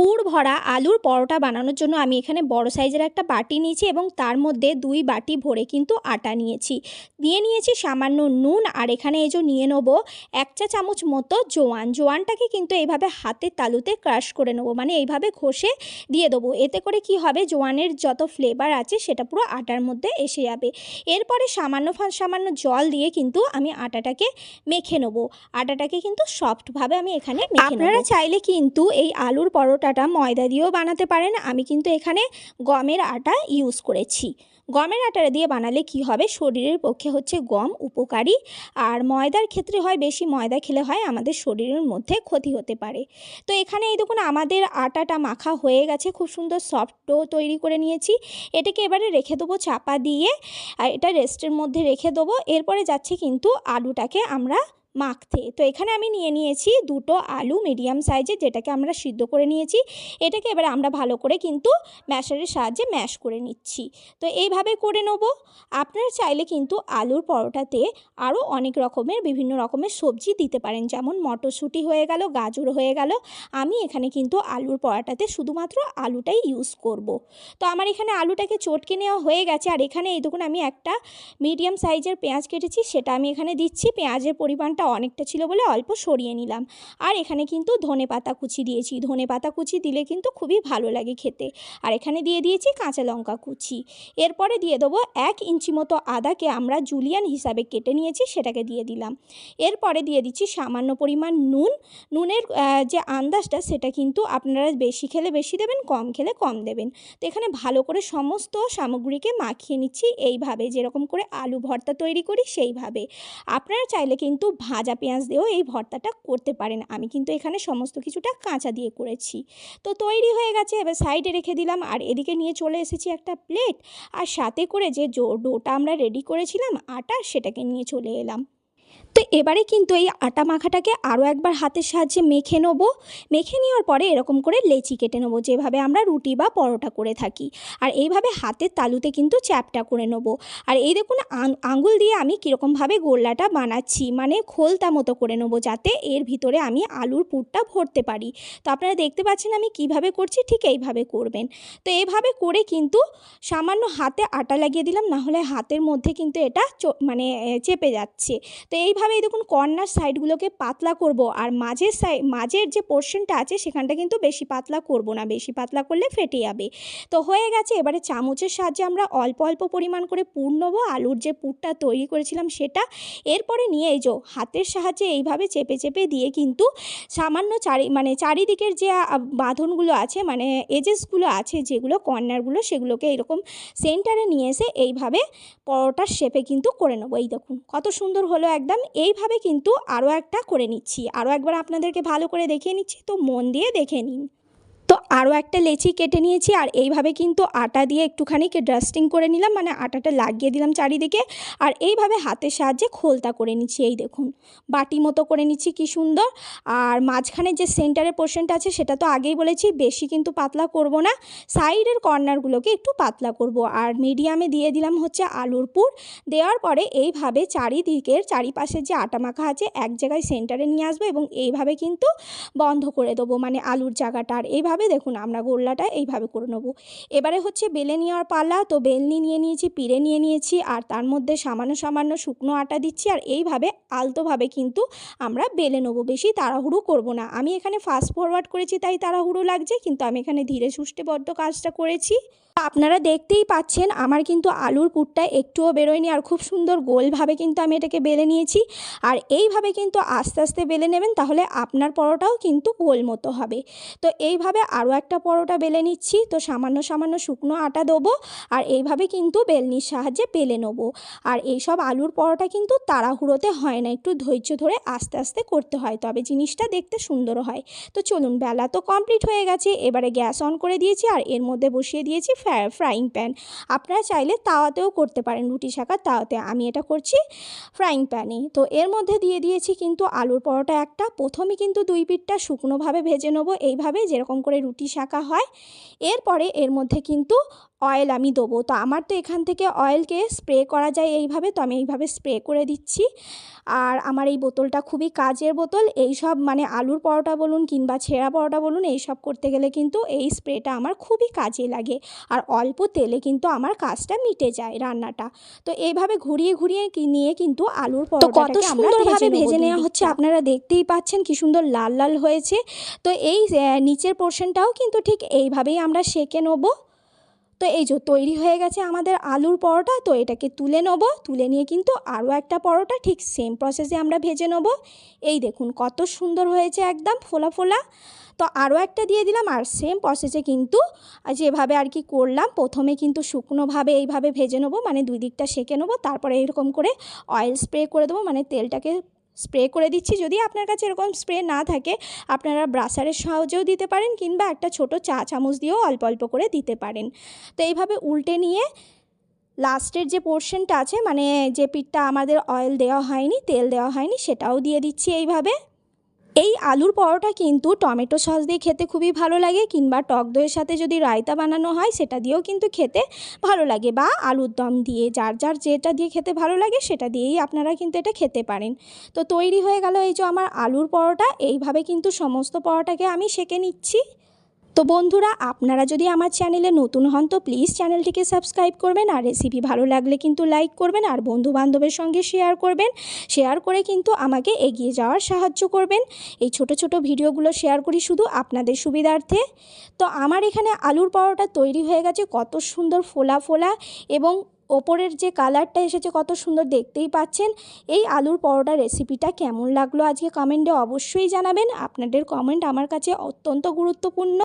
পুর ভরা আলুর পরোটা বানানোর জন্য আমি এখানে বড় সাইজের একটা বাটি নিয়েছি এবং তার মধ্যে দুই বাটি ভরে কিন্তু আটা নিয়েছি। দিয়ে নিয়েছি সামান্য নুন আর এখানে এই যে নিয়ে নেব এক চা চামচ মতো জোয়ান। জোয়ানটাকে কিন্তু এইভাবে হাতের তালুতে ক্রাশ করে নেব মানে এইভাবে ঘষে দিয়ে দেবো। এতে করে কি হবে, জোয়ানের যত ফ্লেভার আছে সেটা পুরো আটার মধ্যে এসে যাবে। এরপরে সামান্য সামান্য জল দিয়ে কিন্তু আমি আটাটাকে মেখে নেব। আটাটাকে কিন্তু সফটভাবে আমি এখানে আপনারা চাইলে কিন্তু এই আলুর পরোটাটা ময়দা দিয়েও বানাতে পারেন। আমি কিন্তু এখানে গমের আটা ইউজ করেছি। গমের আটা দিয়ে বানালে কি হবে? শরীরের পক্ষে হচ্ছে গম উপকারী। আর ময়দার ক্ষেত্রে হয়, বেশি ময়দা খেলে হয়, আমাদের শরীরের মধ্যে ক্ষতি হতে পারে। তো এখানে এই দেখুন, আমাদের আটাটা মাখা হয়ে গেছে। খুব সুন্দর সফট ডো তৈরি করে নিয়েছি। এটাকে এবারে রেখে দেবো চাপা দিয়ে। আর এটা রেস্টের মধ্যে রেখে দেবো। এরপরে যাচ্ছে কিন্তু আলুটাকে আমরা মাখতে। তো এখানে আমি নিয়ে নিয়েছি দুটো আলু মিডিয়াম সাইজের যেটাকে আমরা সিদ্ধ করে নিয়েছি। এটাকে এবারে আমরা ভালো করে কিন্তু ম্যাশারের সাহায্যে ম্যাশ করে নিচ্ছি। তো এইভাবে করে নেব। আপনারা চাইলে কিন্তু আলুর পরোটাতে আরও অনেক রকমের, বিভিন্ন রকমের সবজি দিতে পারেন। যেমন মটরশুঁটি হয়ে গেল, গাজর হয়ে গেল। আমি এখানে কিন্তু আলুর পরোটাতে শুধুমাত্র আলুটাই ইউজ করব। তো আমার এখানে আলুটাকে চটকে নেওয়া হয়ে গেছে। আর এখানে এই দেখুন আমি একটা মিডিয়াম সাইজের পেঁয়াজ কেটেছি, সেটা আমি এখানে দিচ্ছি। পেঁয়াজের পরিমাণটা অনেকটা ছিল বলে অল্প সরিয়ে নিলাম। আর এখানে কিন্তু ধনে পাতা কুচি দিয়েছি। ধনে পাতা কুচি দিলে কিন্তু খুবই ভালো লাগে খেতে। আর এখানে দিয়ে দিয়েছি কাঁচা লঙ্কা কুচি। এরপরে দিয়ে দেবো এক ইঞ্চি মতো আদাকে আমরা জুলিয়ান হিসাবে কেটে নিয়েছি, সেটাকে দিয়ে দিলাম। এরপরে দিয়ে দিচ্ছি সামান্য পরিমাণ নুন। নুনের যে আন্দাজটা, সেটা কিন্তু আপনারা বেশি খেলে বেশি দেবেন, কম খেলে কম দেবেন। তো এখানে ভালো করে সমস্ত সামগ্রীকে মাখিয়ে নিচ্ছি। এইভাবে যেরকম করে আলু ভর্তা তৈরি করি, সেইভাবে। আপনারা চাইলে কিন্তু ভাজা পেঁয়াজ দিয়েও এই ভর্তাটা করতে পারেন। আমি কিন্তু এখানে সমস্ত কিছুটা কাঁচা দিয়ে করেছি। তো তৈরি হয়ে গেছে, এবার সাইডে রেখে দিলাম। আর এদিকে নিয়ে চলে এসেছি একটা প্লেট আর সাথে করে যে ডোটা আমরা রেডি করেছিলাম, আটা, সেটাকে নিয়ে চলে এলাম। তো এবারে কিন্তু এই আটা মাখাটাকে আরও একবার হাতের সাহায্যে মেখে নেব। মেখে নেওয়ার পরে এরকম করে লেচি কেটে নেব, যেভাবে আমরা রুটি বা পরোটা করে থাকি। আর এইভাবে হাতের তালুতে কিন্তু চ্যাপটা করে নেব। আর এই দেখুন আঙুল দিয়ে আমি কীরকমভাবে গোল্লাটা বানাচ্ছি মানে খোলতা মতো করে নেব যাতে এর ভিতরে আমি আলুর পুরটা ভরতে পারি। তো আপনারা দেখতে পাচ্ছেন আমি কীভাবে করছি, ঠিক এইভাবে করবেন। তো এইভাবে করে কিন্তু সামান্য হাতে আটা লাগিয়ে দিলাম না হলে হাতের মধ্যে কিন্তু এটা মানে চেপে যাচ্ছে। তো এইভাবে এই দেখুন কর্নার সাইডগুলোকে পাতলা করব আর মাঝের সাই, মাঝের যে পোর্শনটা আছে সেখানটা কিন্তু বেশি পাতলা করব না, বেশি পাতলা করলে ফেটে যাবে। তো হয়ে গেছে, এবারে চামচের সাহায্যে আমরা অল্প অল্প পরিমাণ করে পুর নেব, আলুর যে পুরটা তৈরি করেছিলাম সেটা। এরপরে নিয়ে এই যে হাতের সাহায্যে এইভাবে চেপে চেপে দিয়ে কিন্তু সামান্য চারি মানে চারিদিকের যে বাঁধনগুলো আছে মানে এজেসগুলো আছে যেগুলো কর্নারগুলো সেগুলোকে এরকম সেন্টারে নিয়ে এসে এইভাবে পরোটার শেপে কিন্তু করে নেব। এই দেখুন কত সুন্দর হলো একদম। এইভাবে কিন্তু আরও একটা করে নিচ্ছি। আরও একবার আপনাদেরকে ভালো করে দেখিয়ে নিচ্ছি। তো মন দিয়ে দেখে নিন। তো আরও একটা লেচি কেটে নিয়েছি আর এইভাবে কিন্তু আটা দিয়ে একটুখানি ডাস্টিং করে নিলাম মানে আটাটা লাগিয়ে দিলাম চারিদিকে আর এইভাবে হাতের সাহায্যে খোলতা করে নিচ্ছি, এই দেখুন। বাটি মতো করে নিচ্ছি, কি সুন্দর। আর মাঝখানে যে সেন্টারের পোর্শনটা আছে সেটা তো আগেই বলেছি, বেশি কিন্তু পাতলা করব না। সাইডের কর্নারগুলোকে একটু পাতলা করব। আর মিডিয়ামে দিয়ে দিলাম হচ্ছে আলুর পুর। দেওয়ার পরে এইভাবে চারিদিকের চারিপাশের যে আটা মাখা আছে এক জায়গায় সেন্টারে নিয়ে আসব এবং এইভাবে কিন্তু বন্ধ করে দেবো মানে আলুর জায়গাটা। আর এইভাবে দেখুন, আমরা গোল্লাটা এইভাবে করে নেব। এবারে হচ্ছে বেলে নেওয়ার পালা, তো বেলনি নিয়ে নিয়েছি পিড়ে নিয়ে নিয়েছি, আর তার মধ্যে সামান্য সামান্য শুকনো আটা দিচ্ছি, আর এইভাবে আলতোভাবে কিন্তু আমরা বেলে নেব। বেশি তাড়াহুড়ো করব না। আমি এখানে ফাস্ট ফরওয়ার্ড করেছি, তাই তাড়াহুড়ো লাগছে, কিন্তু আমি এখানে ধীরে সুষ্ঠে বদ্ধ কাজটা করেছি। আপনারা দেখতেই পাচ্ছেন, আমার কিন্তু আলুর পুরটা একটুও বেরোয়নি, আর খুব সুন্দর গোলভাবে কিন্তু আমি এটাকে বেলে নিয়েছি। আর এইভাবে কিন্তু আস্তে আস্তে বেলে নেবেন, তাহলে আপনার পরোটাও কিন্তু গোল মতো হবে। তো এইভাবে আরও একটা পরোটা বেলে নিচ্ছি। তো সামান্য সামান্য শুকনো আটা দেবো আর এইভাবে কিন্তু বেলনির সাহায্যে বেলে নেব। আর এইসব আলুর পরোটা কিন্তু তাড়াহুড়োতে হয় না, একটু ধৈর্য ধরে আস্তে আস্তে করতে হয়, তবে জিনিসটা দেখতে সুন্দর হয়। তো চলুন, বেলা তো কমপ্লিট হয়ে গেছে, এবারে গ্যাস অন করে দিয়েছি আর এর মধ্যে বসিয়ে দিয়েছি ফ্রাইং প্যান। আপনারা চাইলে তাওয়াতেও করতে পারেন, রুটি শাকার তাওয়াতে। আমি এটা করছি ফ্রাইং প্যানে। তো এর মধ্যে দিয়ে দিয়েছি কিন্তু আলুর পরোটা একটা। প্রথমে কিন্তু দুই পিঠটা শুকনোভাবে ভেজে নেব, এইভাবে যেরকম রুটি শাঁকা হয়। এরপরে এর মধ্যে কিন্তু অয়েল আমি দেবো। তো আমার তো এখান থেকে অয়েলকে স্প্রে করা যায় এইভাবে তো আমি এইভাবে স্প্রে করে দিচ্ছি। আর আমার এই বোতলটা খুবই কাজের বোতল। এই সব মানে আলুর পরোটা বলুন কিংবা ছেঁড়া পরোটা বলুন এই সব করতে গেলে কিন্তু এই স্প্রেটা আমার খুবই কাজে লাগে। আর অল্প তেলে কিন্তু আমার কাজটা মিটে যায় রান্নাটা। তো এইভাবে ঘুরিয়ে ঘুরিয়ে কি নিয়ে কিন্তু আলুর তো কত সুন্দরভাবে ভেজে নেওয়া হচ্ছে আপনারা দেখতেই পাচ্ছেন কি সুন্দর লাল লাল হয়েছে। তো এই নিচের পোর্শনটাও কিন্তু ঠিক এইভাবেই আমরা সেঁকে নেব। তো এই যে তৈরি হয়ে গেছে আমাদের আলুর পরোটা, তো এটাকে তুলে নেব। তুলে নিয়ে কিন্তু আরও একটা পরোটা, ঠিক সেম প্রসেসে আমরা ভেজে নেব। এই দেখুন কত সুন্দর হয়েছে একদম ফোলা ফোলা। তো আরও একটা দিয়ে দিলাম, আর সেম প্রসেসে কিন্তু যেভাবে আর কি করলাম, প্রথমে কিন্তু শুকনোভাবে এইভাবে ভেজে নেব মানে দুই দিকটা সেঁকে নেব, তারপরে এরকম করে অয়েল স্প্রে করে দেবো মানে তেলটাকে স্প্রে করে দিচ্ছি। যদি আপনার কাছে এরকম স্প্রে না থাকে, আপনারা ব্রাশারের সাহায্যেও দিতে পারেন কিংবা একটা ছোট চা চামচ দিয়েও অল্প অল্প করে দিতে পারেন। তো এইভাবে উল্টে নিয়ে লাস্টের যে পোর্শনটা আছে মানে যে পিঠটা আমাদের অয়েল দেওয়া হয়নি, তেল দেওয়া হয়নি, সেটাও দিয়ে দিচ্ছি এইভাবে। এই আলুর পরোটা কিন্তু টমেটো সস দিয়ে খেতে খুবই ভালো লাগে কিংবা টক দইয়ের সাথে যদি রায়তা বানানো হয়, সেটা দিয়েও কিন্তু খেতে ভালো লাগে বা আলুর দম দিয়ে যার যার যেটা দিয়ে খেতে ভালো লাগে, সেটা দিয়েই আপনারা কিন্তু এটা খেতে পারেন। তো তৈরি হয়ে গেল এই যে আমার আলুর পরোটা, এইভাবে কিন্তু সমস্ত পরোটাকে আমি সেঁকে নিচ্ছি। তো বন্ধুরা, আপনারা যদি আমার চ্যানেলে নতুন হন, তো প্লিজ চ্যানেলটিকে সাবস্ক্রাইব করবেন আর রেসিপি ভালো লাগলে কিন্তু লাইক করবেন আর বন্ধু বান্ধবের সঙ্গে শেয়ার করবেন। শেয়ার করে কিন্তু আমাকে এগিয়ে যাওয়ার সাহায্য করবেন। এই ছোট ছোট ভিডিওগুলো শেয়ার করি শুধু আপনাদের সুবিধার্থে। তো আমার এখানে আলুর পরোটা তৈরি হয়ে গেছে, কত সুন্দর ফোলা ফোলা এবং ওপরের যে কালারটা এসেছে কত সুন্দর দেখতেই পাচ্ছেন। এই আলুর পরোটা রেসিপিটা কেমন লাগল আজকে কমেন্টে অবশ্যই জানাবেন। আপনাদের কমেন্ট আমার কাছে অত্যন্ত গুরুত্বপূর্ণ।